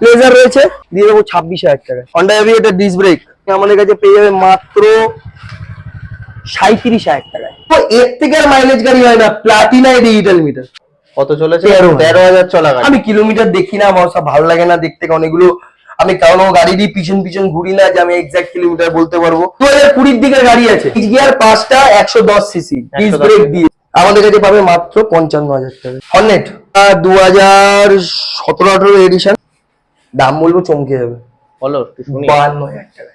Pleasure রয়েছে। দিয়ে দেবো ছাব্বিশ হাজার টাকা। হন্ডা এভিয়েটার ডিস ব্রেক আমাদের কাছে পেয়ে যাবে মাত্র সাঁত্রিশ হাজার টাকায়। তো এর থেকে আর মাইলেজ গাড়ি হয় না। প্লাটিনা ডিজিটাল মিটার কত চলেছে? তেরো হাজার। চলা আমি কিলোমিটার দেখি না আমার সব ভালো লাগে না দেখতে অনেকগুলো আমি কারণ গাড়িরই পিছন পিছন ঘুরি না যে আমি এক্সাক্ট কিলোমিটার বলতে পারব। দু হাজার কুড়ির দিকের গাড়ি আছে। গিয়ার পাঁচটা একশো দশ সিসি ব্রেক দিয়ে। আমাদের কাছে পাবে মাত্র পঞ্চান্ন হাজার টাকা। হর্নেট দু হাজার সতেরো আঠারো এডিশন দাম বলব চমকে যাবে। বলো একটু শুনি। বাহান্ন হাজার টাকা।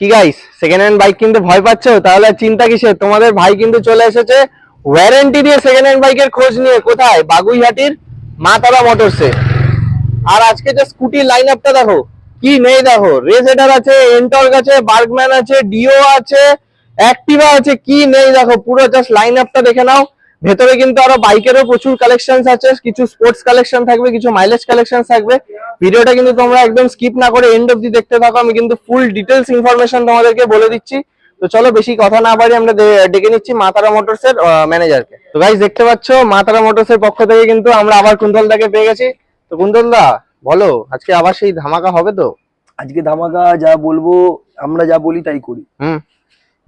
কি গাইস সেকেন্ড হ্যান্ড বাইক কিনতে ভয় পাচ্ছ? তাহলে আর চিন্তা কিসের? তোমাদের ভাই কিন্তু চলে এসেছে ওয়ারেন্টি দিয়ে সেকেন্ড হ্যান্ড বাইকের খোঁজ নিয়ে। কোথায়? বাগুইহাটির মা তারা মোটরসে আর আজকে যে স্কুটি লাইন আপটা দেখো, কি নেই দেখো। রেজেডার আছে এন্টর্ক আছে বার্গম্যান আছে ডিও আছে অ্যাক্টিভা আছে, কি নেই দেখো। পুরো জাস্ট লাইন আপটা দেখে নাও। ভেতরে কিন্তু আরও বাইকেরও প্রচুর কালেকশন আছে, কিছু স্পোর্টস কালেকশন থাকবে, কিছু মাইলেজ কালেকশন থাকবে। ভিডিওটা কিন্তু তোমরা একদম স্কিপ না করে এন্ড অব্দি দেখতে থাকো। আমি কিন্তু ফুল ডিটেলস ইনফরমেশন তোমাদেরকে বলে দিচ্ছি। তো চলো বেশি কথা না বাড়ি আমরা ডেকে নিচ্ছি মাতারা মোটরস এর ম্যানেজারকে তো গাইজ দেখতে পাচ্ছ, মাতারা মোটরস এর পক্ষ থেকে কিন্তু আমরা আবার কুন্তল দাকে পেয়ে গেছি। তো কুন্তল দা বলো আজকে আবার সেই ধামাকা হবে তো? আজকে ধামাকা যা বলব আমরা যা বলি তাই করি। হুম।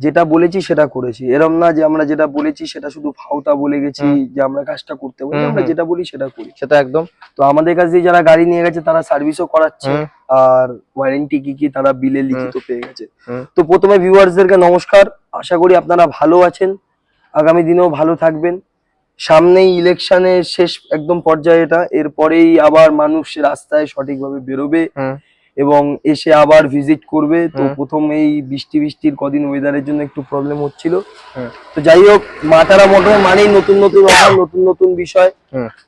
যেটা বলেছি সেটা করেছি। এরম না যে আমরা যেটা বলেছি সেটা শুধু ফাউতা বলে গেছি যে আমরা কাজটা করতে বলি আমরা যেটা বলি সেটা করি। সেটা একদম। তো আমাদের কাছে যারা গাড়ি নিয়ে গেছে তারা সার্ভিসও করাচ্ছে আর ওয়ারেন্টি কি কি তারা বিলে লিখিত পেয়ে গেছে। তো প্রথমে ভিউয়ার্সদেরকে নমস্কার। আশা করি আপনারা ভালো আছেন। আগামী দিনেও ভালো থাকবেন। সামনেই ইলেকশনের শেষ একদম পর্যায়ে এটা এরপরেই আবার মানুষ রাস্তায় সঠিকভাবে বেরোবে এবং এসে আবার ভিজিট করবে। তো প্রথম এই বৃষ্টি বৃষ্টির কদিন ওয়েদারের জন্য একটু প্রবলেম হচ্ছিল। তো যাই হোক মাতারা মোটর মানেই নতুন নতুন অফার নতুন নতুন বিষয়।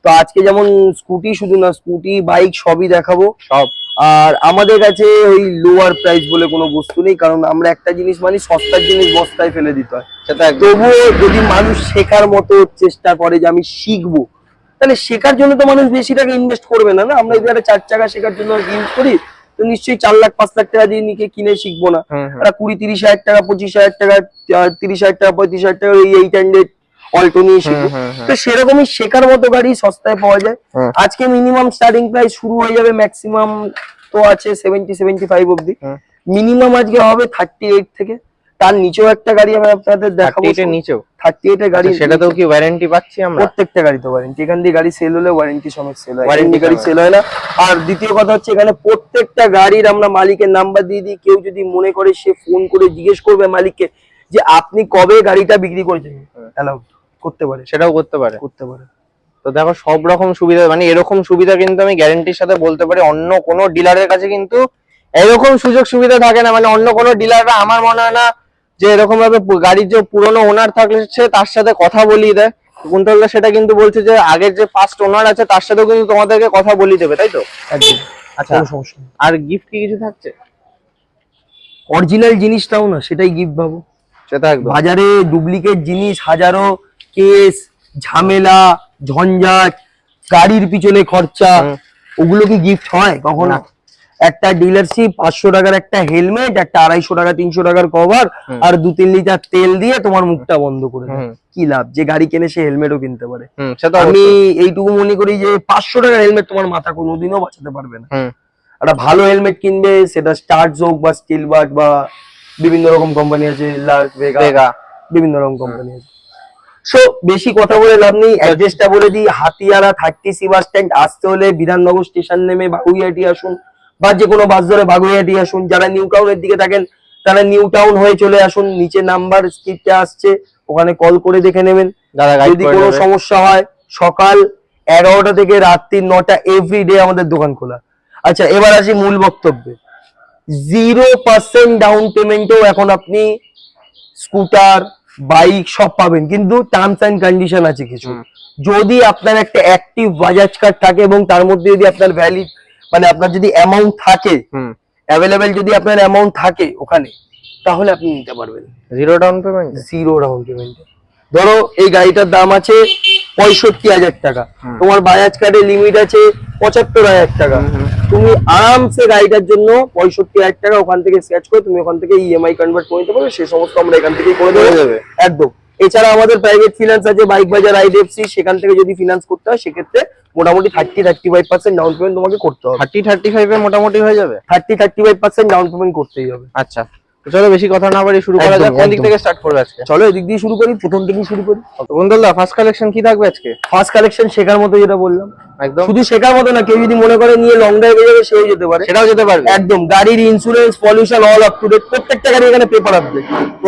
তো আজকে যেমন স্কুটি শুধু না স্কুটি বাইক সবই দেখাবো। সব। আর আমাদের কাছে ওই লোয়ার প্রাইস বলে কোনো বস্তু নেই কারণ আমরা একটা জিনিস মানি সস্তার জিনিস বস্তায় ফেলে দিতে হয়। সেটা তবুও যদি মানুষ শেখার মতো চেষ্টা করে যে আমি শিখব তাহলে শেখার জন্য তো মানুষ বেশি টাকা ইনভেস্ট করবে না না? আমরা যদি একটা চার চাকা শেখার জন্য ইউজ করি তো নিশ্চয়ই চার লাখ পাঁচ লাখ টাকা দিয়ে নিকে কিনে শিখব না। হুম। একটা কুড়ি তিরিশ হাজার টাকা পঁচিশ হাজার টাকা তিরিশ হাজার টাকা পঁয়ত্রিশ হাজার টাকা এই এইট হান্ড্রেড অল্টো নিয়ে শিখব। তো সেরকমই শেখার মতো গাড়ি সস্তায় পাওয়া যায়। আজকে মিনিমাম স্টার্টিং প্রাইস শুরু হয়ে যাবে ম্যাক্সিমাম তো আছে সেভেন্টি সেভেন্টি ফাইভ অব্দি মিনিমাম আজকে হবে থার্টি এইট থেকে। তার নিচেও একটা গাড়ি আমি আপনাদের দেখাবো। 38 এর নিচেও? থার্টি এইট এর গাড়ি আচ্ছা, সেটাতেও কি ওয়ারেন্টি পাচ্ছি আমরা? প্রত্যেকটা গাড়ি তো ওয়ারেন্টি এখান দিয়ে গাড়ি সেল হলে ওয়ারেন্টি সমেত সেল হয়। ওয়ারেন্টি গাড়ি সেল হয় না। আর দ্বিতীয় কথা হচ্ছে এখানে প্রত্যেকটা গাড়ির আমরা মালিকের নাম্বার দিয়ে দিই। কেউ যদি মনে করে সে ফোন করে জিজ্ঞেস করবে মালিককে যে আপনি কবে গাড়িটা বিক্রি করেছেন? অ্যালাউ করতে পারে। সেটাও করতে পারে। করতে পারে। তো দেখো সব রকম সুবিধা মানে এরকম সুবিধা কিন্তু আমি গ্যারেন্টির সাথে বলতে পারি অন্য কোনো ডিলারের কাছে কিন্তু এরকম সুযোগ সুবিধা থাকে না। মানে অন্য কোনো ডিলাররা আমার মনে হয় না যে এরকম ভাবে গাড়ির যে পুরনো ওনার থাকছে তার সাথে কথা বলিয়ে দেয়। কুন্তলদা সেটা কিন্তু বলছে যে আগের যে ফার্স্ট ওনার আছে তার সাথেও কিন্তু তোমাদেরকে কথা বলিয়ে দেবে তাই তো? একদম। আচ্ছা সমস্যা আর গিফট কি কিছু থাকছে? অরিজিনাল জিনিসটাও না সেটাই গিফট ভাবো। সেটা একদম। বাজারে ডুপ্লিকেট জিনিস হাজারো কেস ঝামেলা ঝঞ্ঝাট গাড়ির পিছনে খরচা ওগুলো কি গিফট হয় কখনো? একটা ডিলারশিপ পাঁচশো টাকার একটা হেলমেট একটা আড়াইশো টাকা তিনশো টাকার কভার আর দু তিন লিটার তেল দিয়ে তোমার মুখটা বন্ধ করে কি লাভ? যে গাড়ি কিনে সে হেলমেটও কিনতে পারে। আমি এইটুকু মনে করি যে পাঁচশো টাকার হেলমেট তোমার মাথা কোনোদিনও বাঁচাতে পারবে না। একটা ভালো হেলমেট কিনবে সেটা স্টার্ট হোক বা স্টিল বার্ড বা বিভিন্ন রকম কোম্পানি আছে লার্ক ভেগা বিভিন্ন রকম কোম্পানি আছে। সো বেশি কথা বলে লাভ নেই অ্যাড্রেসটা বলে দিই Hatiara thirty C bus stand আসতে হলে বিধাননগর স্টেশন নেমে বাগুইহাটি আসুন বা যে কোনো বাস ধরে বাগুইহাটি আসুন। যারা নিউ টাউনের দিকে থাকেন তারা নিউ টাউন হয়ে চলে আসুন। নিচে নাম্বার স্ক্রিপ্টে আসছে ওখানে কল করে দেখে নেবেন। যদি কোনো সমস্যা হয় সকাল এগারোটা থেকে রাত্রি নটা এভরি ডে আমাদের দোকান খোলা। আচ্ছা এবার আসি মূল বক্তব্যে। জিরো পার্সেন্ট ডাউন পেমেন্টেও এখন আপনি স্কুটার বাইক সব পাবেন কিন্তু টার্মস অ্যান্ড কন্ডিশন আছে কিছু। যদি আপনার একটা অ্যাক্টিভ বাজাজ কার্ড থাকে এবং তার মধ্যে যদি আপনার ভ্যালিড মানে আপনার যদি অ্যামাউন্ট থাকে অ্যাভেলেবেল যদি আপনার অ্যামাউন্ট থাকে ওখানে তাহলে আপনি নিতে পারবেন। Zero down payment zero down পেমেন্টে ধরো এই গাড়িটার দাম আছে পঁয়ষট্টি হাজার টাকা। তোমার বাজাজ কার্ডের লিমিট আছে পঁচাত্তর হাজার টাকা। তুমি আরামসে গাড়িটার জন্য পঁয়ষট্টি হাজার টাকা ওখান থেকে স্ক্যাচ করে তুমি ওখান থেকে ইএমআই কনভার্ট করে নিতে পারবে সে সমস্ত আমরা এখান থেকেই করে দেওয়া যাবে। একদম। এছাড়া আমাদের প্রাইভেট ফিনান্স আছে বাইক বাজার আইডিএফসি সেখান থেকে যদি ফিনান্স করতে হয় সেক্ষেত্রে মোটামুটি thirty thirty five percent down payment তোমাকে করতে হবে। থার্টি থার্টি ফাইভ মোটামুটি হয়ে যাবে? Thirty thirty five percent down payment করতেই হবে। আচ্ছা। চলো বেশি কথা না বাড়ি শুরু করা যাক। কোন দিক থেকে স্টার্ট করবে আজকে? চলো এদিক দিয়ে শুরু করি প্রথম থেকে শুরু করি। বন্ধুদা ফার্স্ট কালেকশন কি থাকবে আজকে? ফার্স্ট কালেকশন শেখার মতো যেটা বললাম। একদম। শুধু শেখার মতো না কেউ যদি মনে করে নিয়ে লং ড্রাইভে যাবে সেও যেতে পারে। সেটাও যেতে পারবে। একদম গাড়ির insurance pollution all up to date প্রত্যেকটা গাড়ি এখানে পেপার আপডেট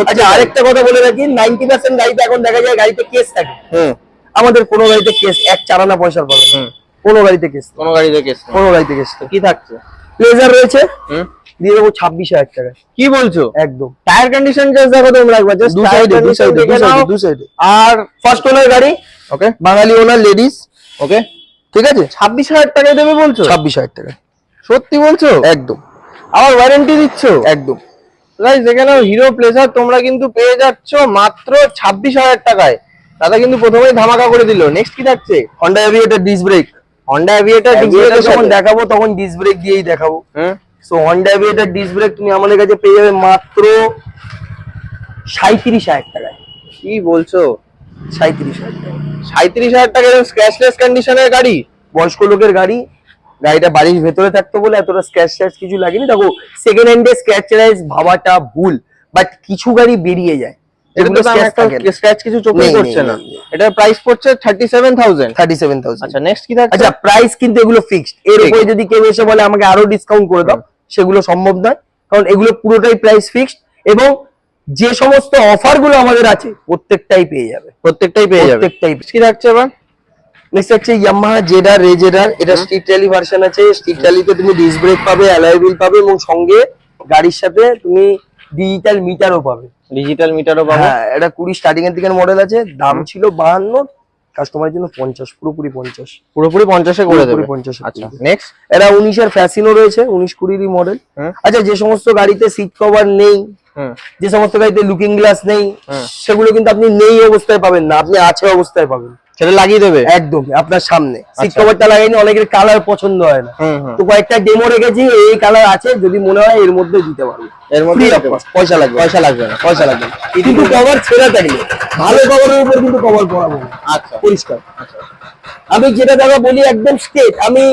আচ্ছা আরেকটা কথা বলে রাখি নাইনটি পার্সেন্ট গাড়িতে এখন দেখা যায় গাড়িতে কেস থাকে। হুম। আমাদের কোনো গাড়িতে কেস এক চারানা পয়সার পাবে কোনো গাড়িতে কেস কোনো গাড়ি থেকে। এসছে কোনো গাড়িতে কেস কি থাকছে? প্লেজার রয়েছে। দিয়ে দেবো ছাব্বিশ হাজার টাকা। কি বলছো? একদম। টায়ার কন্ডিশন জাস্ট দেখো তোমরা একবার জাস্ট দু সাইডে দু সাইডে দু সাইডে আর ফার্স্ট ওনার গাড়ি। ওকে বাঙালি ওনার লেডিস ওকে ঠিক আছে? ছাব্বিশ হাজার টাকায় দেবে বলছো? ছাব্বিশ হাজার টাকা সত্যি বলছো? একদম। আবার ওয়ারেন্টি দিচ্ছ? একদম। গাইস এখানে হিরো প্লেজার তোমরা কিন্তু পেয়ে যাচ্ছ মাত্র ছাব্বিশ হাজার টাকায়। দাদা কিন্তু প্রথমেই ধামাকা করে দিল। নেক্সট কি থাকছে? Honda Aviator disc brake Honda Aviator যখন দেখাবো তখন ডিস ব্রেক দিয়েই দেখাবো। So Honda Aviator disc brake তুমি আমাদের কাছে পেয়ে যাবে মাত্র সাঁত্রিশ হাজার টাকায়। কি বলছো? সাঁত্রিশ হাজার টাকা সাঁত্রিশ হাজার টাকা স্ক্র্যাচলেস কন্ডিশনের গাড়ি? বয়স্ক লোকের গাড়ি। গাড়িটা বাড়ির ভেতরে থাকতো বলে এতটা স্ক্র্যাচ ট্যাচ কিছু লাগেনি। দেখো সেকেন্ড হ্যান্ডে স্ক্র্যাচ ভাবাটা ভুল বাট কিছু গাড়ি বেরিয়ে যায়। এগুলো তো একটা স্ক্র্যাচ কিছু চোখে পড়ছে না। নেই, নেই। এটার প্রাইস পড়ছে আচ্ছা নেক্সট কি থাকছে? আচ্ছা প্রাইস কিন্তু এগুলো ফিক্সড এর উপরে যদি কেউ এসে বলে আমাকে আরও ডিসকাউন্ট করে দাও সেগুলো সম্ভব নয়। কারণ এগুলো পুরোটাই প্রাইস ফিক্সড এবং যে সমস্ত অফারগুলো আমাদের আছে প্রত্যেকটাই পেয়ে যাবে। প্রত্যেকটাই পেয়ে যাবে। প্রত্যেকটাই কি থাকছে এবার? নেক্সট হচ্ছে ইয়ামাহা জেডার রেজেডার এটা স্ট্রিট র্যালি ভার্সন আছে। স্ট্রিট র্যালিতে তুমি ডিস ব্রেক পাবে অ্যালয় হুইল পাবে এবং সঙ্গে গাড়ির সাথে তুমি ডিজিটাল মিটারও পাবে। ডিজিটাল মিটারও পাবে। হ্যাঁ এটা কুড়ি স্টার্টিং এর দিকের মডেল আছে দাম ছিল বাহান্ন কাস্টমারের জন্য পঞ্চাশ পুরোপুরি পঞ্চাশ। পুরোপুরি পঞ্চাশে করে দেবে। পুরোপুরি 50 এ আচ্ছা। নেক্সট এটা উনিশের ফ্যাসিনো রয়েছে উনিশ কুড়িরই মডেল আচ্ছা যে সমস্ত গাড়িতে সিট কভার নেই যে সমস্ত গাড়িতে লুকিং গ্লাস নেই সেগুলো কিন্তু আপনি নেই অবস্থায় পাবেন না আপনি আছে অবস্থায় পাবেন। সেটা লাগিয়ে দেবে? একদম আপনার সামনে। সিট আচ্ছা। কভারটা লাগাইনি অনেকের কালার পছন্দ হয় না। তো কয়েকটা ডেমো রেখেছি এই কালার আছে যদি মনে হয় এর মধ্যে দিতে পারব। এর মধ্যে পয়সা লাগবে পয়সা লাগবে না পয়সা লাগবে না। কিন্তু কভার ছেড়ে থাকলে ভালো কভারের উপর কিন্তু কভার আচ্ছা। পরিষ্কার। আমি যেটা দাদা বলি একদম স্টেট আমি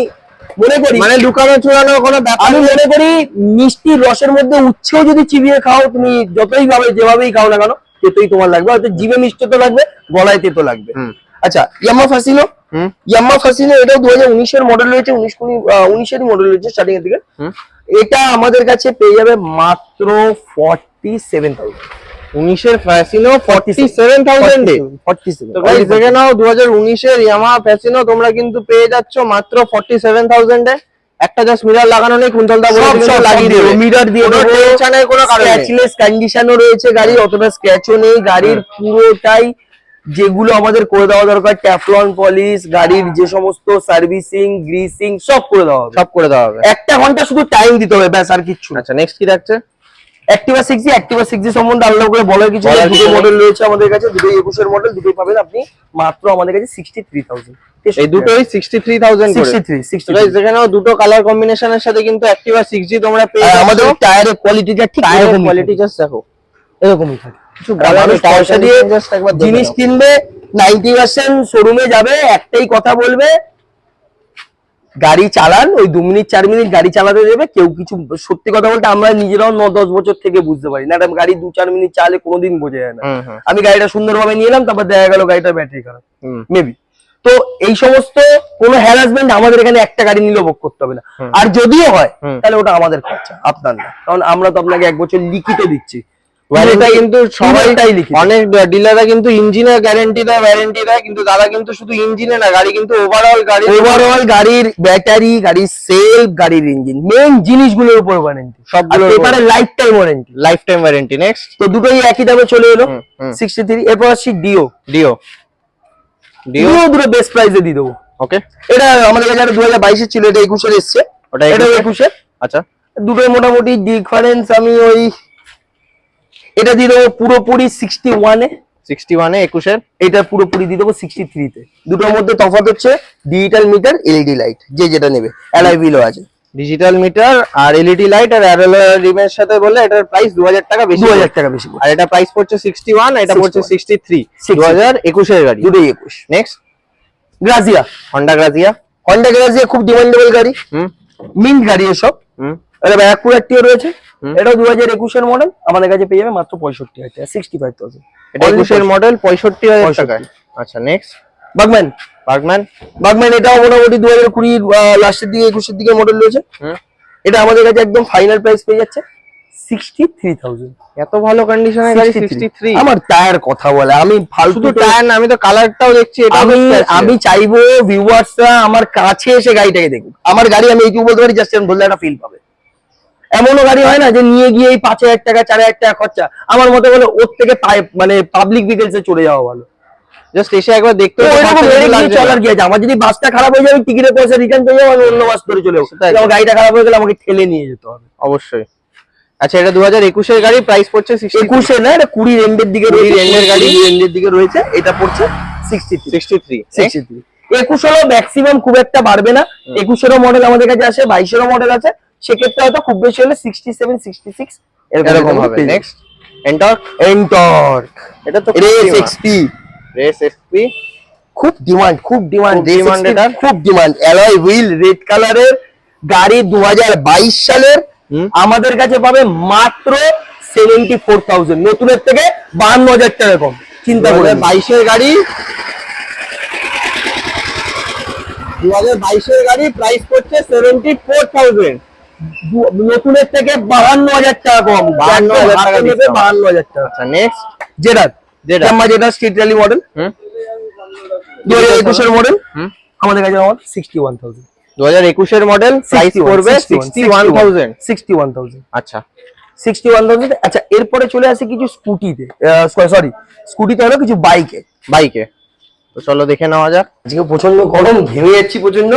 মনে করি মানে লুকানো চুরানো কোনো ব্যাপার আমি মনে করি মিষ্টির রসের মধ্যে উচ্ছেও যদি চিবিয়ে খাও তুমি যতই ভাবে যেভাবেই খাও না কেন তেতোই তোমার লাগবে। হয়তো জিভে মিষ্টি তো লাগবে গলায় তেতো লাগবে। আচ্ছা ইয়াম্মা ফাসিনো ইয়াম্মা ফাসিনো এটাও দু হাজার উনিশের মডেল রয়েছে উনিশ কুড়ি উনিশেরই মডেল রয়েছে স্টার্টিং এর দিকে। এটা আমাদের কাছে পেয়ে যাবে মাত্র ফর্টি সেভেন থাউজেন্ড উনিশের ফ্যাসিনো ফর্টি সেভেন থাউজেন্ডে ফর্টি সেভেন তো গাইস দেখে নাও দু হাজার উনিশের ইয়ামাহা ফ্যাসিনো তোমরা কিন্তু পেয়ে যাচ্ছ মাত্র ফর্টি সেভেন থাউজেন্ডে একটা জাস্ট মিরার লাগানো নেই কুন্তলদা বলে সব লাগিয়ে দেবে। মিটার দিয়ে কোনো দেবো। টেনশনের কোনো কারণ নেই। স্ক্র্যাচলেস কন্ডিশনও রয়েছে গাড়ি অতটা স্ক্র্যাচও নেই গাড়ির পুরোটাই যেগুলো আমাদের করে দেওয়া দরকার ট্যাফলন পলিশ গাড়ির যে সমস্ত সার্ভিসিং গ্রিসিং সব করে দেওয়া হবে। সব করে দেওয়া হবে। একটা ঘণ্টা শুধু টাইম দিতে হবে ব্যাস আর কিচ্ছু আচ্ছা নেক্সট কি থাকছে? অ্যাক্টিভা সিক্স অ্যাক্টিভা সিক্স সম্বন্ধে আলাদা করে বলার কিছু দুটো মডেল রয়েছে আমাদের কাছে দুটোই একুশের মডেল দুটোই পাবেন আপনি মাত্র আমাদের কাছে সিক্সটি থ্রি থাউজেন্ড এই দুটোই sixty three thousand sixty three sixty guys দুটো কালার কম্বিনেশনের সাথে কিন্তু অ্যাক্টিভা সিক্স জি তোমরা পেয়ে আমাদের টায়ারের কোয়ালিটিটা ঠিক টায়ারের কোয়ালিটি জাস্ট দেখো। এরকমই থাকে। কিছু মানুষ পয়সা দিয়ে জিনিস কিনবে নাইনটি পার্সেন্ট শোরুমে যাবে একটাই কথা বলবে গাড়ি চালান ওই দু মিনিট চার মিনিট গাড়ি চালাতে দেবে কেউ কিছু সত্যি কথা বলতে আমরা নিজেরাও ন দশ বছর থেকে বুঝতে পারি না। গাড়ি দু চার মিনিট চালে কোনোদিন বোঝা যায় না। আমি গাড়িটা সুন্দরভাবে নিয়ে এলাম তারপর দেখা গেল গাড়িটার ব্যাটারি খারাপ। মেবি তো এই সমস্ত কোনো হ্যারাসমেন্ট আমাদের এখানে একটা গাড়ি নিলেও ভোগ করতে হবে না। আর যদিও হয় তাহলে ওটা আমাদের খরচা আপনার না। কারণ আমরা তো আপনাকে এক বছর লিখিত দিচ্ছি। ওয়ারেন্টি কিন্তু সবাই পুরোটাই অনেক ডিলাররা কিন্তু ইঞ্জিনের গ্যারান্টি দেয় ওয়ারেন্টি দেয় কিন্তু দাদা কিন্তু শুধু ইঞ্জিনে না গাড়ি কিন্তু ওভারঅল গাড়ি ওভারঅল গাড়ির ব্যাটারি গাড়ির সেলফ গাড়ির ইঞ্জিন মেইন জিনিসগুলোর উপর ওয়ারেন্টি সবগুলো। পেপারে lifetime warranty lifetime warranty next তো দুটোই একই দামে চলে এলো হুম, হুম। সিক্সটি থ্রি এরপর আসছি ডিও ডিও ডিও দুটো বেস্ট প্রাইসে দিয়ে দেবো। ওকে এটা আমাদের কাছে দু হাজার বাইশের ছিল এটা একুশের এসছে। ওটা এটা 21 একুশের আচ্ছা। দুটোই মোটামুটি ডিফারেন্স আমি ওই এটা দিয়ে দেবো পুরোপুরি সিক্সটি ওয়ানে সিক্সটি ওয়ানে একুশের এটা পুরোপুরি দিয়ে দেবো সিক্সটি থ্রিতে দুটোর মধ্যে তফাৎ হচ্ছে ডিজিটাল মিটার এলইডি লাইট যে যেটা নেবে। অ্যালাই বিলও আছে। ডিজিটাল মিটার আর এলইডি লাইট আর অ্যারোলার রিমের সাথে বললে এটার প্রাইস দু হাজার টাকা বেশি দু হাজার। টাকা বেশি আর এটা প্রাইস পড়ছে সিক্সটি ওয়ান এটা পড়ছে সিক্সটি থ্রি 63 দু হাজার একুশের গাড়ি। দুটোই একুশ। Next Grazia Honda Grazia Honda Grazia খুব ডিমান্ডেবল গাড়ি। হুম। মিন্ট গাড়ি এসব। হুম। এটা ব্যাকুর একটিও রয়েছে। এটাও দু হাজার একুশের মডেল আমাদের কাছে পেয়ে যাবে মাত্র পঁয়ষট্টি হাজার টাকা সিক্সটি ফাইভ থাউজেন্ড এটা একুশের মডেল পঁয়ষট্টি হাজার 65 টাকায় আচ্ছা নেক্সট বাগম্যান বার্গম্যান বাগম্যান এটাও মোটামুটি দু হাজার কুড়ির লাস্টের দিকে একুশের দিকে মডেল রয়েছে। এটা আমাদের কাছে একদম ফাইনাল প্রাইস পেয়ে যাচ্ছে সিক্সটি থ্রি থাউজেন্ড এত ভালো কন্ডিশনের গাড়ি সিক্সটি থ্রি আমার টায়ার কথা বলে আমি ফালতু শুধু টায়ার না আমি তো কালারটাও দেখছি এটা আমি আমি চাইব ভিউয়ার্সরা আমার কাছে এসে গাড়িটাকে দেখুক। আমার গাড়ি আমি এইটুকু বলতে পারি জাস্ট এরকম ধরলে একটা ফিল পাবে। এমনও গাড়ি হয় না যে নিয়ে গিয়ে এই পাঁচ হাজার টাকা চার হাজার টাকা খরচা। আমার মতে বলে ওর থেকে মানে পাবলিক ভেহিকেলসে চলে যাওয়া ভালো। জাস্ট এসে একবার দেখতে চলার কি আছে। আমার যদি বাসটা খারাপ হয়ে যাবে টিকিটের পয়সা রিটার্ন পেয়ে যাব আমি অন্য বাস ধরে চলে যাব। আমার গাড়িটা খারাপ হয়ে গেলে আমাকে ঠেলে নিয়ে যেতে হবে। অবশ্যই। আচ্ছা এটা দু হাজার একুশের গাড়ি প্রাইস পড়ছে একুশে না এটা এন্ডের দিকে গাড়ি। এর দিকে রয়েছে এটা পড়ছে sixty sixty three sixty three একুশ হলো ম্যাক্সিমাম খুব একটা বাড়বে না। একুশেরও মডেল আমাদের কাছে আসে বাইশেরও মডেল আছে। সেক্ষেত্রে হয়তো খুব বেশি হলে সিক্সটি সেভেন সিক্সটি সিক্স এরকম হবে। নেক্সট এন্টর্ক এন্টর্ক এটা তো রেস এক্সপি রেস এসপি খুব ডিমান্ড খুব ডিমান্ড demand এটার। খুব ডিমান্ড অ্যালয় হুইল রেড কালারের গাড়ি দুহাজার বাইশ সালের। আমাদের কাছে পাবে মাত্র সেভেন্টি ফোর থাউজেন্ড নতুনের থেকে বাহান্ন হাজার টাকা কম। চিন্তা করে বাইশের গাড়ি। দু হাজার বাইশের গাড়ি প্রাইস পড়ছে সেভেন্টি ফোর থাউজেন্ড দু- নতুনের থেকে বাহান্ন হাজার টাকা কম। 52,000 টাকা বাহান্ন হাজার টাকা। আচ্ছা নেক্সট। যেটা স্ট্রিট র্যালি মডেল দু হাজার একুশের মডেল আমাদের কাছে আমার সিক্সটি ওয়ান থাউজেন্ড দু হাজার একুশের মডেল প্রাইস পড়বে sixty one thousand sixty one thousand আচ্ছা। সিক্সটি ওয়ান থাউজেন্ড আচ্ছা এরপরে চলে আসে কিছু স্কুটিতে সরি স্কুটিতে হলো কিছু বাইকে বাইকে তো চলো দেখে নেওয়া যাক। আজকে প্রচণ্ড গরম ঘেমে যাচ্ছি প্রচণ্ড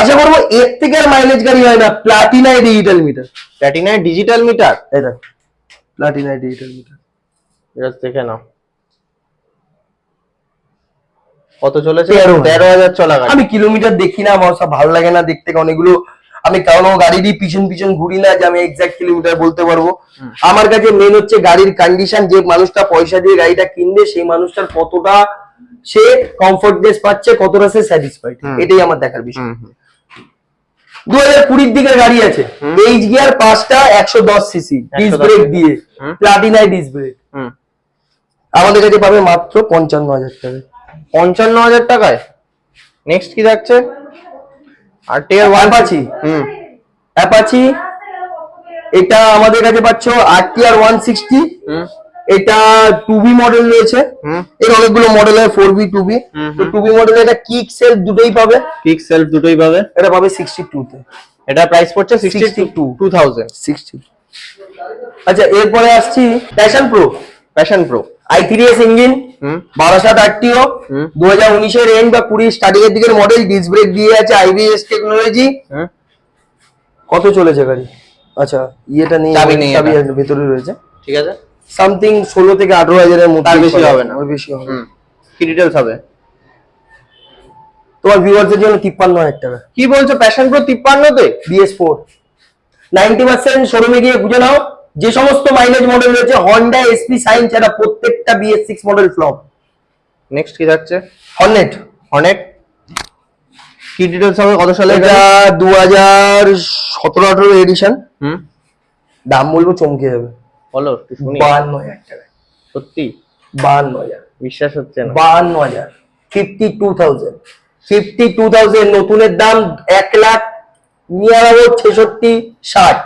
আশা করব এর থেকে আর মাইলেজ গাড়ি হয় না। প্লাটিনায় ডিজিটাল মিটার প্ল্যাটিনায় ডিজিটাল মিটার এটা প্লাটিনায় ডিজিটাল মিটার এটা দেখে নাও। কত চলেছে? তেরো হাজার। চলা আমি কিলোমিটার দেখি না আমার সব ভালো লাগে না দেখতে। অনেকগুলো আমি কারণ গাড়িরই পিছন পিছন ঘুরি না যে আমি এক্সাক্ট কিলোমিটার বলতে পারব। আমার কাছে মেন হচ্ছে গাড়ির কন্ডিশন যে মানুষটা পয়সা দিয়ে গাড়িটা কিনবে সেই মানুষটার কতটা সে কমফোর্টনেস পাচ্ছে কতটা সে স্যাটিসফাইড এটাই আমার দেখার বিষয়। দু হাজার কুড়ির দিকের গাড়ি আছে। এইচ গিয়ার পাঁচটা একশো দশ সিসি ডিস 110 ব্রেক দিয়ে। হুম। প্লাটিনায় ডিস ব্রেক আমাদের কাছে পাবে মাত্র পঞ্চান্ন হাজার টাকা পঞ্চান্ন হাজার টাকায়? নেক্সট কি যাচ্ছে আর টিয়ার ওয়ান অ্যাপাচি হুম। অ্যাপাচি এটা আমাদের কাছে পাচ্ছ আরটিআর ওয়ান সিক্সটি হুম। এটা টু বি মডেল রয়েছে। এর অনেকগুলো মডেল হয় ফোর বি টু বি তো হুম। টু বি মডেল এটা কিক সেল দুটোই পাবে। কিক সেলফ দুটোই পাবে। এটা পাবে সিক্সটি টু তে। এটা প্রাইস পড়ছে সিক্সটি 62 টু থাউজেন্ড সিক্সটি আচ্ছা এরপরে আসছি Passion Pro Passion Pro I three S engine হুম। বারাসাত আটটিও। দু হাজার উনিশের এন্ড বা কুড়ি স্টার্টিং এর দিকের মডেল ডিস ব্রেক দিয়ে আছে আইবিএস টেকনোলজি কত চলেছে গাড়ি? আচ্ছা ইয়েটা নেই চাবি ভেতরে রয়েছে। ঠিক আছে? সামথিং ষোলো থেকে আঠারো হাজারের মধ্যে তার বেশি হবে না। ওর বেশি হবে। কি ডিটেলস হবে। তোমার ভিউয়ারদের জন্য তিপ্পান্ন হাজার টাকা। কি বলছো প্যাশন প্রো তিপ্পান্নতে? বিএস ফোর নাইনটি পার্সেন্ট শোরুমে গিয়ে বুঝে নাও যে সমস্ত মাইলেজ মডেল রয়েছে হন্ডা এসপি সাইন ছাড়া প্রত্যেকটা BS six model flop next কি যাচ্ছে হর্নেট অনেক কি ডিটেলস হবে কত সালে? এটা দু হাজার সতেরো আঠারো এডিশন হুম। দাম বলব চমকে যাবে। বলো একটু শুনি। বাহান্ন হাজার টাকা। সত্যি? বাহান্ন হাজার। বিশ্বাস হচ্ছে না। বাহান্ন হাজার। Fifty two thousand fifty two thousand নতুনের দাম এক লাখ ছেষট্টি ষাট।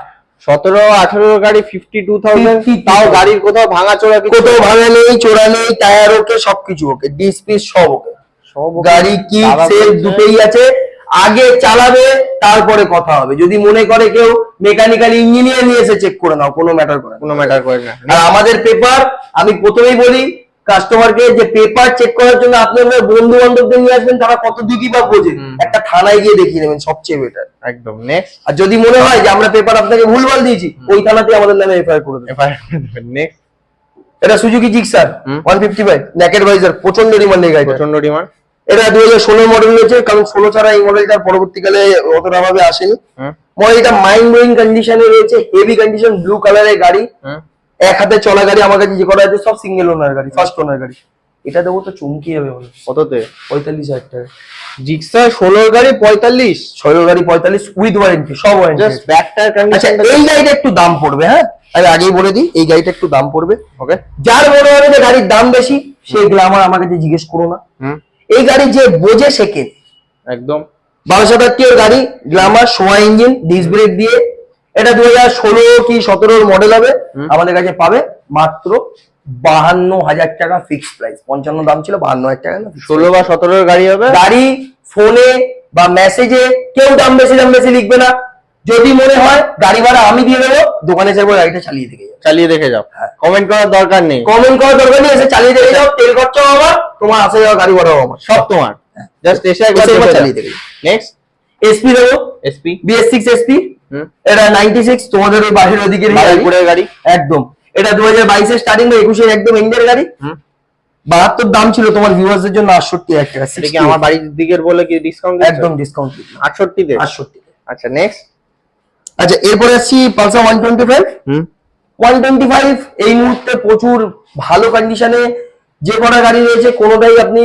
সতেরো আঠারো গাড়ি ফিফটি টু থাউজেন্ড 52,000 তাও গাড়ির কোথাও ভাঙা চোরা কোথাও ভাঙা নেই চোরা নেই টায়ার ওকে সবকিছু ওকে ডিসপ্লে সব ওকে। সব গাড়ি কি সেল দুটোই আছে। আগে চালাবে তারপরে কথা হবে। যদি মনে করে কেউ মেকানিক্যাল ইঞ্জিনিয়ার নিয়ে এসে চেক করে নাও কোনো ম্যাটার করে কোনো ম্যাটার করে না। আর আমাদের পেপার আমি প্রথমেই বলি কাস্টমারকে যে পেপার চেক করার জন্য আপনি আপনার বন্ধু বান্ধবদের নিয়ে আসবেন তারা কত দিকই বা বোঝে। একটা থানায় গিয়ে দেখিয়ে নেবেন সবচেয়ে বেটার একদম নেক্সট আর যদি মনে হয় যে আমরা পেপার আপনাকে ভুলভাল দিয়েছি ওই থানাতে আমাদের নামে এফআইআর করে দেবেন। এবার নেক্সট এটা সুজুকি জিক্সার হুম। One fifty five naked visor প্রচণ্ড ডিমান্ড এই গাড়িটা প্রচণ্ড ডিমান্ড এটা দুই হাজার ষোলো মডেল রয়েছে কারণ ষোলো ছাড়া এই মডেলটার পরবর্তীকালে অতটা ভাবে আসেনি মডেলটা মাইন্ড ব্লোয়িং কন্ডিশনে রয়েছে হেভি কন্ডিশন ব্লু কালারের গাড়ি। এক হাতে চলা গাড়ি আমার কাছে যে করা আছে সব সিঙ্গেল ওনার গাড়ি ফার্স্ট ওনার গাড়ি। এটা দেবো তো চমকি যাবে। কততে? পঁয়তাল্লিশ হাজার টাকা। জিক্সার ষোলোর গাড়ি পঁয়তাল্লিশ? ছয় গাড়ি পঁয়তাল্লিশ উইথ ওয়ারেন্টি সব ওয়ারেন্টি জাস্ট ব্যাক আচ্ছা এই গাড়িটা একটু দাম পড়বে হ্যাঁ? আমি আগেই বলে দিই এই গাড়িটা একটু দাম পড়বে। ওকে যার মনে হবে যে গাড়ির দাম বেশি সে গ্লামার আমার কাছে জিজ্ঞেস করো না। এই গাড়ি যে বোঝে শেখে একদম। বারো শতাব্দীর গাড়ি গ্লামার সোয়া ইঞ্জিন ডিস ব্রেক দিয়ে। এটা দু হাজার ষোলো কি সতেরোর মডেল হবে? আমাদের কাছে পাবে মাত্র বাহান্ন হাজার টাকা ফিক্স প্রাইস পঞ্চান্ন দাম ছিল বাহান্ন হাজার টাকা ষোলো বা সতেরোর গাড়ি হবে? গাড়ি ফোনে বা মেসেজে কেউ দাম বেশি দাম বেশি লিখবে না। যদি মনে হয় গাড়ি ভাড়া আমি দিয়ে দেবো দোকানে একবার গাড়িটা চালিয়ে দেখে যাও। চালিয়ে দেখে যাও। হ্যাঁ। কমেন্ট করার দরকার নেই। কমেন্ট করার দরকার নেই এসে চালিয়ে দেখে যাও তেল খরচাও আমার তোমার আসে যাওয়া গাড়ি ভাড়াও আমার। সব তোমার। জাস্ট এসে একবার এসে একবার চালিয়ে। দেখে। নেক্সট এসপি দেবো। এসপি বিএস সিক্স এসপি এটা নাইনটি সিক্স তোমাদের ওই বাহির বারুইপুরের গাড়ি। একদম। এটা দু হাজার বাইশের স্টার্টিং বা একুশের একদম ইন্ডিয়ার গাড়ি। বাহাত্তর দাম ছিল তোমার ভিউয়ার্সদের জন্য আটষট্টি হাজার টাকা এটা কি আমার বাড়ির দিকের বলে কি ডিসকাউন্ট একদম ডিসকাউন্ট আটষট্টিতে আটষট্টি আচ্ছা নেক্সট আচ্ছা এরপরে আসছি Pulsar one twenty five one twenty five এই মুহূর্তে প্রচুর ভালো কন্ডিশনে যে কটা গাড়ি রয়েছে কোনোটাই আপনি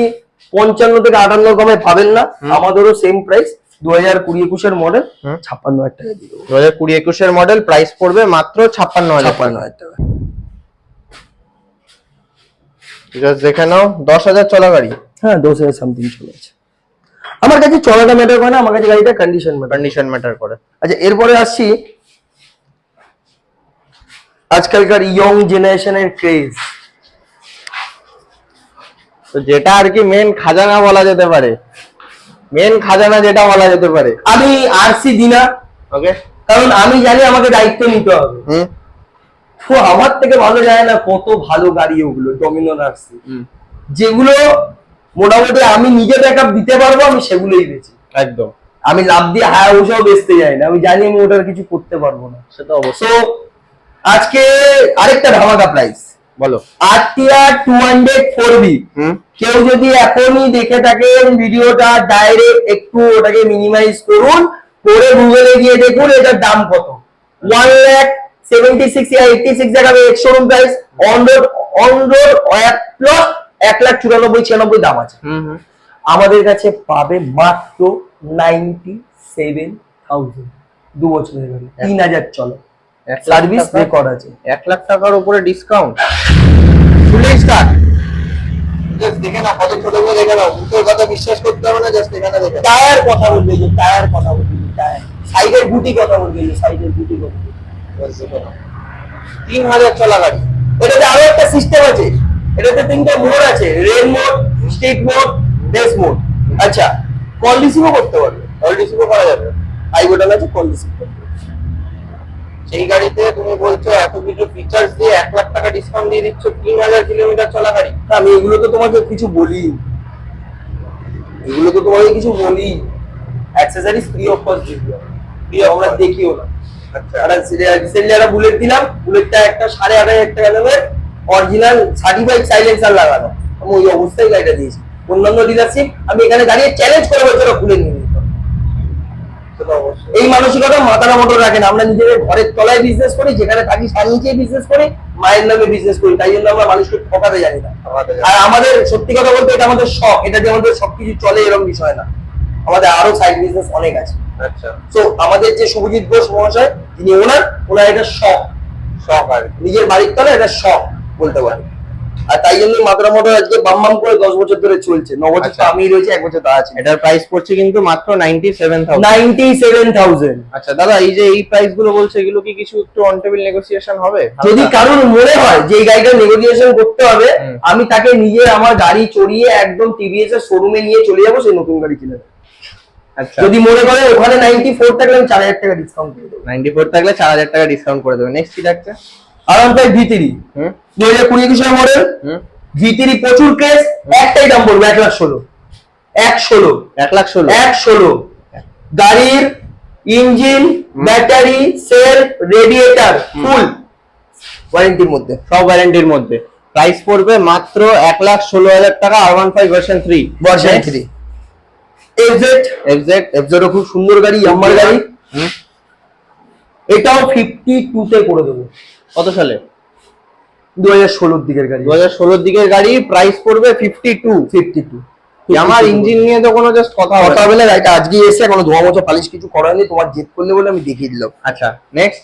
পঞ্চান্ন থেকে আটান্ন কমে পাবেন না। আমাদেরও সেম প্রাইস দু হাজার কুড়ি একুশের মডেল। ছাপ্পান্ন হাজার টাকা দিয়ে দু হাজার কুড়ি একুশের মডেল প্রাইস পড়বে মাত্র ছাপ্পান্ন হাজার ছাপ্পান্ন হাজার টাকা। জাস্ট দেখে নাও দশ হাজার চলা গাড়ি। হ্যাঁ দশ হাজার সামথিং চলে আছে আমার কাছে চলাটা ম্যাটার করে না আমার কাছে গাড়িটা কন্ডিশন কন্ডিশন ম্যাটার করে। আচ্ছা এরপরে আসছি। আজকালকার ইয়ং জেনারেশনের ক্রেজ তো যেটা আর কি মেন খাজানা বলা যেতে পারে। মেন খাজানা যেটা বলা যেতে পারে। আমি আরসি দিনা ওকে কারণ আমি জানি আমাকে দায়িত্ব নিতে হবে। হুম। তো আমার থেকে ভালো যায় না কত ভালো গাড়ি ওগুলো ডমিনোর আরসি যেগুলো মোটামুটি আমি নিজে ব্যাকআপ দিতে পারব আমি সেগুলোই বেচি। একদম। আমি লাভ দিয়ে হায়া বসেও বেচতে যাই না আমি জানি আমি ওটার কিছু করতে পারব না। সেটা অবশ্যই। তো আজকে আরেকটা ধামাকা প্রাইস বলো। RTR two hundred four V কেউ যদি এখনই দেখে থাকেন ভিডিওটা ডাইরেক্ট একটু ওটাকে মিনিমাইজ করুন করে গুগলে গিয়ে দেখুন এটার দাম কত। One lakh seventy six eighty six দেখাবে ex showroom price on road on road এক প্লস এক লাখ চুরানব্বই ছিয়ানব্বই দাম আছে। আমাদের কাছে পাবে মাত্র নাইনটি সেভেন থাউজেন্ড দু বছরের তিন হাজার চলে। লাখ সার্ভিস রেকর্ড আছে। এক লাখ টাকার উপরে ডিসকাউন্ট ফুলি স্টার্ট দেখে না কত ছোট করে দেখে নাও। মুখের কথা বিশ্বাস করতে হবে না জাস্ট এখানে দেখে টায়ার কথা বলবে যে টায়ার কথা বলবে টায়ার সাইডের গুটি কথা বলবে যে সাইডের গুটি কথা বলবে। তিন হাজার চলা গাড়ি। এটাতে আরও একটা সিস্টেম আছে। এটাতে তিনটা মোড আছে। Rain mode street mode base mode আচ্ছা কল রিসিভও করতে পারবে। কল রিসিভও করা যাবে। হাই বাটন আছে কল রিসিভ করতে পারবে। সেই গাড়িতে তুমি বলছো এত কিছু ফিচার্স দিয়ে এক লাখ টাকা ডিসকাউন্ট দিয়ে দিচ্ছ তিন হাজার কিলোমিটার চলা গাড়ি। আমি এগুলো তো তোমাকে কিছু বলি। এগুলো তো তোমাকে কিছু বলি। অ্যাক্সেসরিজ ফ্রি অফ কস্ট দিবি। ফ্রি আমরা দেখিও না। আচ্ছা আর রিসেন্টলি একটা বুলেট দিলাম বুলেটটা একটা সাড়ে আট হাজার টাকা দেবে অরিজিনাল সার্টিফাইড সাইলেন্সার লাগানো। আমি ওই অবস্থায় গাড়িটা দিয়েছি। অন্যান্য ডিলারশিপ আমি এখানে দাঁড়িয়ে চ্যালেঞ্জ করে বলছি ওরা খুলে নিয়ে এই মানসিকতা মাথার মতো রাখেন। আমরা নিজেদের ঘরের তলায় বিজনেস করি যেখানে থাকি তার নিচেই বিজনেস করি মায়ের নামে বিজনেস করি। তাই জন্য আমরা মানুষকে ঠকাতে জানি না। আর আমাদের সত্যি কথা বলতে এটা আমাদের শখ। এটা যে আমাদের সবকিছু চলে এরকম বিষয় না। আমাদের আরও সাইড বিজনেস অনেক আছে। আচ্ছা। তো আমাদের যে শুভজিৎ ঘোষ মহাশয় তিনি ওনার ওনার এটা শখ। শখ আর নিজের বাড়ির তলে এটা শখ বলতে পারে। আর তাই জন্য মাত্রা মোটর আজকে বাম বাম করে দশ বছর ধরে চলছে। ন বছর তো আচ্ছা। আমি রয়েছে এক বছর তা আছে। এটার প্রাইস পড়ছে কিন্তু মাত্র ninety seven thousand ninety seven thousand আচ্ছা দাদা এই যে এই প্রাইসগুলো বলছে এগুলো কি কিছু একটু অন টেবিল নেগোসিয়েশন হবে? যদি কারোর মনে হয় যে এই গাড়িটা নেগোসিয়েশন করতে হবে আমি তাকে নিজে আমার গাড়ি চড়িয়ে একদম টিভিএস এর শোরুমে নিয়ে চলে যাব সেই নতুন গাড়ি কিনে আচ্ছা। যদি মনে করে ওখানে নাইনটি ফোর থাকলে আমি চার হাজার টাকা ডিসকাউন্ট করে দেবো। নাইনটি ফোর থাকলে চার হাজার টাকা ডিসকাউন্ট করে দেবে। নেক্সট কি থাকছে? আরাম পাই ভি থ্রি হুম। দু হাজার কুড়ি একুশের মডেল হুম। ভি থ্রি প্রচুর কেস একটাই দাম পড়বে এক লাখ ষোলো। এক ষোলো। এক লাখ ষোলো। এক ষোলো। গাড়ির engine battery cell radiator full ওয়ারেন্টির মধ্যে। সব ওয়ারেন্টির মধ্যে। প্রাইস পড়বে মাত্র এক লাখ ষোলো হাজার টাকা আর one five version three version three FZ exact এফজেডও খুব সুন্দর গাড়ি আমার গাড়ি। এটাও ফিফটি টু তে করে দেবো। কত সালে? দু হাজার ষোলোর দিকের গাড়ি। দু হাজার ষোলোর দিকের গাড়ি প্রাইস পড়বে ফিফটি টু ফিফটি টু আমার ইঞ্জিন নিয়ে তো কোনো জাস্ট কথা কথা। বলে গাড়িটা আজকে এসে এখনও ধোয়া মোছা পালিশ কিছু করা হয়নি তোমার জেদ করলে বলে আমি দেখিয়ে দিলাম। আচ্ছা next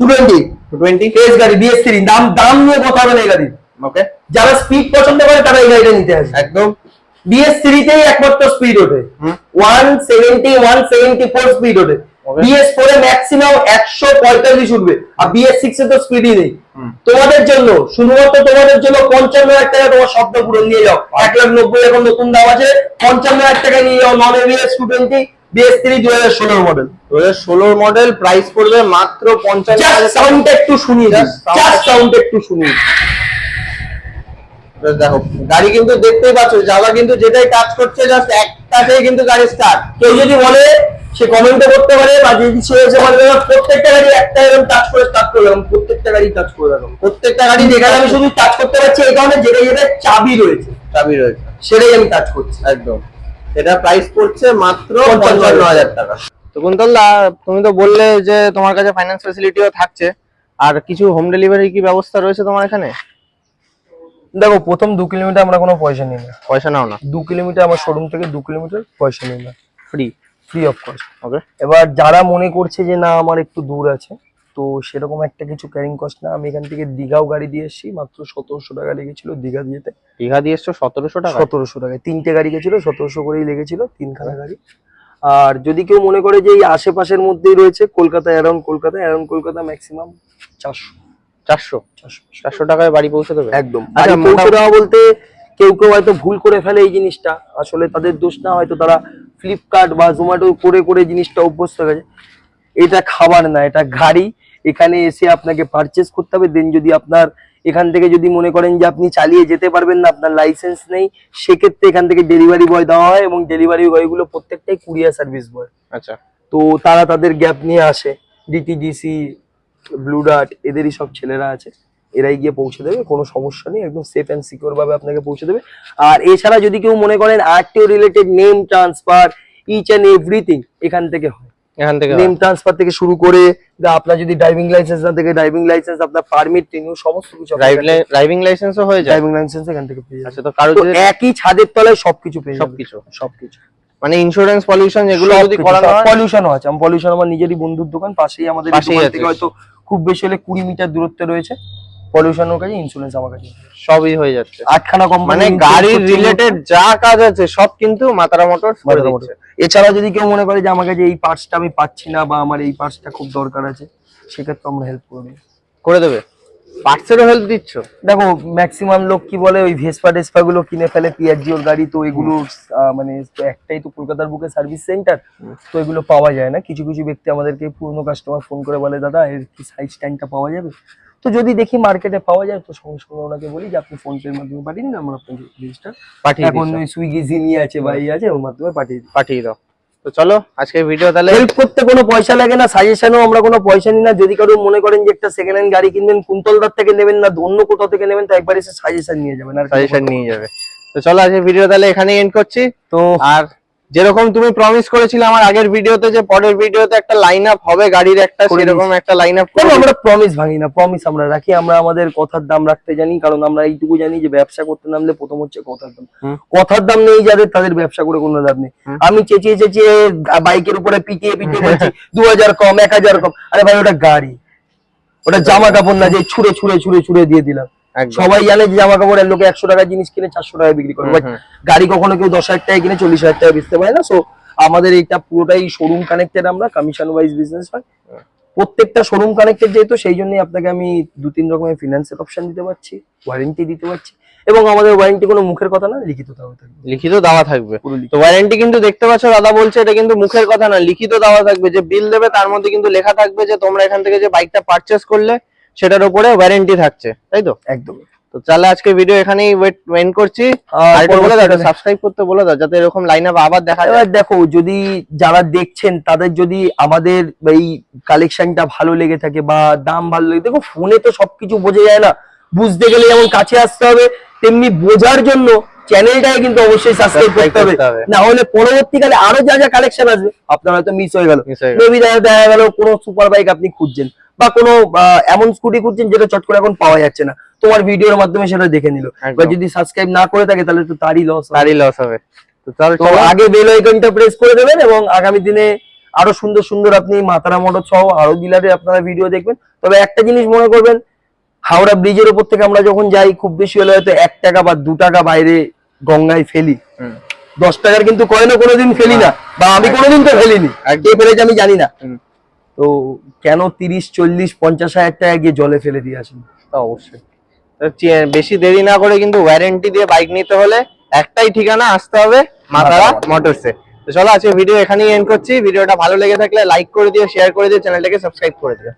two twenty two twenty S গাড়ি বিএস থ্রি দাম দাম নিয়ে কথা হবে না এই গাড়ি। ওকে যারা স্পিড পছন্দ করে তারা এই গাড়িটা নিতে আসবে। একদম। বিএস থ্রিতেই একমাত্র স্পিড ওঠে। One seventy one seventy four speed ওঠে. বিএস ফোরে ম্যাক্সিমাম একশো পঁয়তাল্লিশ উঠবে। আর বিএস সিক্স এ তো স্পিডই নেই। তোমাদের জন্য শুধুমাত্র তোমাদের জন্য পঞ্চান্ন হাজার টাকা তোমার স্বপ্ন পূরণ নিয়ে যাও। এক লাখ নব্বই এখন নতুন দাম আছে পঞ্চান্ন হাজার টাকা নিয়ে যাও non ABS two twenty BS three দু হাজার ষোলোর মডেল দু হাজার ষোলোর মডেল প্রাইস পড়বে মাত্র পঞ্চান্ন সাউন্ডটা একটু জাস্ট সাউন্ডটা একটু। Just দেখো গাড়ি কিন্তু দেখতেই পাচ্ছ যারা কিন্তু যেটাই কাজ করছে জাস্ট একটাতেই কিন্তু গাড়ি স্টার্ট কেউ যদি বলে সে কমেন্টে করতে পারে বা যদি সে এসে বলে প্রত্যেকটা গাড়ি একটা এরকম টাচ করে স্টার্ট করে প্রত্যেকটা গাড়ি টাচ করে দিলাম প্রত্যেকটা গাড়ি যেখানে আমি শুধু টাচ করতে পারছি এই কারণে যেটা যেটা চাবি রয়েছে। চাবি রয়েছে। সেটাই আমি টাচ করছি। একদম। এটা প্রাইস পড়ছে মাত্র পঞ্চান্ন হাজার। টাকা। তো কুন্তলদা তুমি তো বললে যে তোমার কাছে ফাইন্যান্স ফেসিলিটিও থাকছে। আর কিছু হোম ডেলিভারি কি ব্যবস্থা রয়েছে তোমার এখানে? দেখো প্রথম দু কিলোমিটার আমরা কোনো পয়সা নিই না। পয়সা নাও না। দু কিলোমিটার আমার শোরুম থেকে দু কিলোমিটার পয়সা নিই না। Free free of cost okay এবার যারা মনে করছে যে না আমার একটু দূর আছে তো সেরকম একটা কিছু ক্যারিং কস্ট না আমি এখান থেকে দীঘাও গাড়ি দিয়ে এসেছি মাত্র সতেরোশো টাকা লেগেছিল দীঘা যেতে দীঘা দিয়ে এসছো সতেরোশো টাকা সতেরোশো টাকায়। তিনটে গাড়ি গেছিল সতেরোশো করেই লেগেছিল তিনখানা গাড়ি। আর যদি কেউ মনে করে যে এই আশেপাশের মধ্যেই রয়েছে Kolkata around Kolkata around Kolkata maximum চারশো। চারশো? চারশো। চারশো টাকায় বাড়ি পৌঁছে দেবে? একদম। আচ্ছা পৌঁছে দেওয়া বলতে কেউ কেউ হয়তো ভুল করে ফেলে এই জিনিসটা আসলে তাদের দোষ না হয়তো তারা ফ্লিপকার্ট বা জোম্যাটো করে করে জিনিসটা অভ্যস্ত হয়ে গেছে। এটা খাবার না এটা গাড়ি। এখানে এসে আপনাকে পারচেস করতে হবে। দেন যদি আপনার এখান থেকে যদি মনে করেন যে আপনি চালিয়ে যেতে পারবেন না আপনার লাইসেন্স নেই সেক্ষেত্রে এখান থেকে ডেলিভারি বয় দেওয়া হয় এবং ডেলিভারি বয়গুলো প্রত্যেকটাই কুরিয়ার সার্ভিস বয় আচ্ছা। তো তারা তাদের গ্যাপ নিয়ে আসে। ডিটিডিসি ব্লু ডার্ট এদেরই সব ছেলেরা আছে। এরাই গিয়ে পৌঁছে দেবে কোনো সমস্যা নেই একদম সেফ অ্যান্ড সিকিউর ভাবে আপনাকে পৌঁছে দেবে। আর এছাড়া যদি কেউ মনে করেন RTO related name transfer each and everything এখান থেকে হয়। এখান থেকে নেম ট্রান্সফার থেকে শুরু করে আপনার যদি ড্রাইভিং লাইসেন্স না থেকে ড্রাইভিং লাইসেন্স আপনার পারমিট রিনিউ সমস্ত কিছু ড্রাইভিং লাইসেন্সও হয়ে যায়। ড্রাইভিং লাইসেন্স এখান থেকে পেয়ে আচ্ছা তো কারও একই ছাদের তলায় সবকিছু পেয়ে সবকিছু। সবকিছু। মানে ইন্স্যুরেন্স পলিউশন যেগুলো যদি করানো হয় পলিউশনও আছে। আমার পলিউশন আমার নিজেরই বন্ধুর দোকান পাশেই আমাদের দোকান থেকে হয়তো খুব বেশি হলে কুড়ি মিটার দূরত্বে রয়েছে। পলিউশনের কাছে ইন্স্যুরেন্স আমার কাছে। সবই হয়ে যাচ্ছে। আটখানা কোম্পানি মানে গাড়ির রিলেটেড যা কাজ আছে সব কিন্তু মাতারা মোটরস করে দিচ্ছে। এছাড়া যদি কেউ মনে করে যে আমার কাছে এই পার্টসটা আমি পাচ্ছি না বা আমার এই পার্টসটা খুব দরকার আছে সেক্ষেত্রে আমরা হেল্প করব করে দেবে? পার্টসেরও হেল্প দিচ্ছ? দেখো ম্যাক্সিমাম লোক কি বলে ওই ভেসপা টেসপা গুলো কিনে ফেলে পিআরজিওর গাড়ি তো এগুলো মানে একটাই তো কলকাতার বুকে সার্ভিস সেন্টার তো এগুলো পাওয়া যায় না। কিছু কিছু ব্যক্তি আমাদেরকে পুরনো কাস্টমার ফোন করে বলে দাদা এর কি সাইজ স্ট্যান্ডটা পাওয়া যাবে? তো যদি দেখি মার্কেটে পাওয়া যায় তো সঙ্গে সঙ্গে ওনাকে বলি যে আপনি ফোন পের মাধ্যমে পাঠিয়ে দিন আমরা আপনাকে জিনিসটা পাঠিয়ে এখন ওই সুইগি জিনি আছে বা এই আছে ওর মাধ্যমে পাঠিয়ে পাঠিয়ে দাও। তো চলো আজকে ভিডিও তাহলে হেল্প করতে কোনো পয়সা লাগে না সাজেশনও আমরা কোনো পয়সা নিই না। যদি কারও মনে করেন যে একটা সেকেন্ড হ্যান্ড গাড়ি কিনবেন কুন্তলদার থেকে নেবেন না অন্য কোথাও থেকে নেবেন তো একবার এসে সাজেশন নিয়ে যাবেন আর সাজেশন নিয়ে যাবে। তো চলো আজকে ভিডিও তাহলে এখানে এন্ড করছি। তো আর যেরকম তুমি প্রমিস করেছিলে আমার আগের ভিডিওতে যে পরের ভিডিওতে একটা লাইন আপ হবে গাড়ির একটা সেরকম একটা লাইন আপ আমরা প্রমিস ভাঙি না? প্রমিস আমরা রাখি আমরা আমাদের কথার দাম রাখতে জানি কারণ আমরা এইটুকু জানি যে ব্যবসা করতে নামলে প্রথম হচ্ছে কথার দাম। কথার দাম নেই যাদের তাদের ব্যবসা করে কোনো লাভ নেই। আমি চেঁচিয়ে চেঁচিয়ে বাইকের উপরে পিটিয়ে পিটিয়ে বলছি দু হাজার কম এক হাজার কম। আরে ভাই ওটা গাড়ি। ওটা জামা কাপড় না যে ছুঁড়ে ছুঁড়ে ছুঁড়ে ছুঁড়ে দিয়ে দিলাম। সবাই জানে যে জামা কাপড়ের লোকে একশো টাকার জিনিস কিনে চারশো টাকায় বিক্রি করে। গাড়ি কখনো কেউ দশ হাজার টাকায় কিনে চল্লিশ হাজার টাকায় বেচতে পারে না। সো আমাদের এইটা পুরোটাই শোরুম কানেক্টেড আমরা কমিশন ওয়াইজ বিজনেস হয়। প্রত্যেকটা শোরুম কানেক্টেড যেহেতু সেই জন্যই আপনাকে আমি দু তিন রকমের ফিনান্সিয়াল অপশন দিতে পারছি ওয়ারেন্টি দিতে পারছি। এবং আমাদের ওয়ারেন্টি কোনো মুখের কথা না লিখিত দেওয়া থাকবে। লিখিত দেওয়া থাকবে। তো ওয়ারেন্টি কিন্তু দেখতে পাচ্ছ দাদা বলছে এটা কিন্তু মুখের কথা না লিখিত দেওয়া থাকবে। যে বিল দেবে তার মধ্যে কিন্তু লেখা থাকবে যে তোমরা এখান থেকে যে বাইকটা পারচেস করলে সেটার উপরে ওয়ারেন্টি থাকছে তাই তো? একদম। তো তাহলে আজকে ভিডিও এখানেই ওয়েট ওয়েন করছি। আর বলে দাও সাবস্ক্রাইব করতে বলে দাও যাতে এরকম লাইন আপ আবার দেখা যায়। দেখো যদি যারা দেখছেন তাদের যদি আমাদের এই কালেকশনটা ভালো লেগে থাকে বা দাম ভালো লেগে দেখো ফোনে তো সবকিছু বোঝা যায় না। বুঝতে গেলে যেমন কাছে আসতে হবে তেমনি বোঝার জন্য চ্যানেলটাকে কিন্তু অবশ্যই সাবস্ক্রাইব করতে হবে। না হলে পরবর্তীকালে আরও যা যা কালেকশন আসবে আপনার হয়তো মিস হয়ে গেল। হয়ে। মেবি দেখা দেখা গেল কোনো সুপার বাইক আপনি খুঁজছেন। বা কোনো এমন স্কুটি খুঁজছেন যেটা চট করে এখন পাওয়া যাচ্ছে না। তোমার ভিডিওর মাধ্যমে সেটা দেখে নিল। এবার যদি সাবস্ক্রাইব না করে থাকে তাহলে তো তারই লস তারই লস হবে। তো আগে বেল আইকনটা প্রেস করে দেবেন এবং আগামী দিনে আরও সুন্দর সুন্দর আপনি মাতারা মোটর সহ আরও ডিলারে আপনারা ভিডিও দেখবেন। তবে একটা জিনিস মনে করবেন হাওড়া ব্রিজের উপর থেকে আমরা যখন যাই খুব বেশি হলে হয়তো এক টাকা বা দু টাকা বাইরে গঙ্গায় ফেলি। দশ টাকার কিন্তু কয়েনও কোনোদিন ফেলি না বা আমি কোনোদিন তো ফেলিনি। একদম। কে ফেলেছে আমি জানি না। তো কেন তিরিশ চল্লিশ পঞ্চাশ হাজার টাকা গিয়ে জলে ফেলে দিয়ে আসেন? তা অবশ্যই। বেশি দেরি না করে কিন্তু ওয়ারেন্টি দিয়ে বাইক নিতে হলে একটাই ঠিকানা আসতে হবে মাতারা মোটরসে তো চলো আজকে ভিডিও এখানেই এন্ড করছি। ভিডিওটা ভালো লেগে থাকলে লাইক করে দিও শেয়ার করে দিও চ্যানেলটাকে সাবস্ক্রাইব করে দিও।